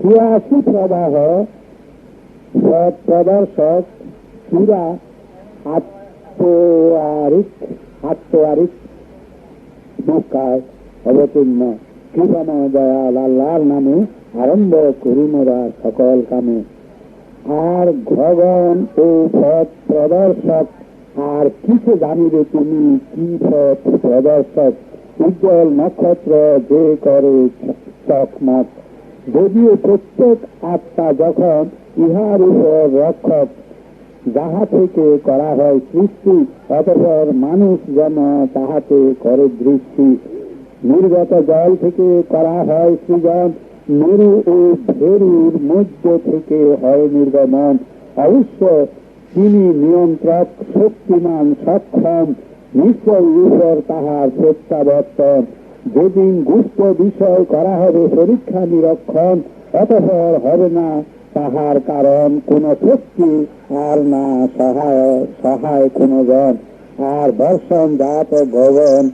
ছিয়াশি প্রবাহ প্রদর্শক চূড়া আত্মারিক অবতীর্ণ। দয়াল আল্লাহর নামে আরম্ভ করি মোরা সকল কামে। আর গগন ও পথ প্রদর্শক, আর কিছু জানিবে তুমি কি পথ প্রদর্শক? উজ্জ্বল নক্ষত্র যে করে চকমক যদিও প্রত্যেক আত্মা যখন ইহার উপর রক্ষক, যাহা থেকে করা হয় সৃষ্টি, অতপর মানুষ যেন তাহাতে করে দৃষ্টি। নির্গত জল থেকে করা হয় সৃজন, মেরু ও ভেরুর মধ্য থেকে হয় নির্গমন। অবশ্য তিনি নিয়ন্ত্রক, শক্তিমান, সক্ষম নিশ্চয় উপর তাহার প্রত্যাবর্তন। যেদিন গুপ্ত বিষয় করা হবে পরীক্ষা নিরক্ষণ, অতঃপর হবে না তাহার কারণ, কোন শক্তি আর না সহায় সহায় কোন জন আর দর্শন জাত গগন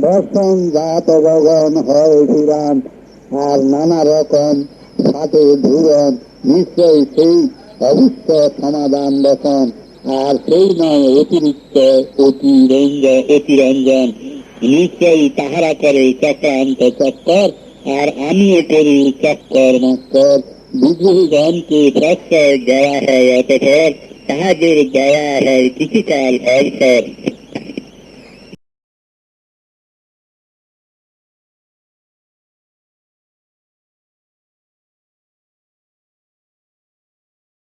দর্শন জাত গগন হয় পুরাণ আর নানা রকম সাথে ধুরন নিশ্চয় সেই অবশ্য সমাধান দর্শন আর সেই নয় অতিরিক্ত অতিরঞ্জন অতিরঞ্জন। নিশ্চয়ই তাহারা করে চক্রান্ত চক্কর আর আমিও করি চক্কর মক্কর বিদ্রোহীগণকে চক্কর দেওয়া হয় অতঃপর তাহাদের দেওয়া হয় কিছুকাল অবসর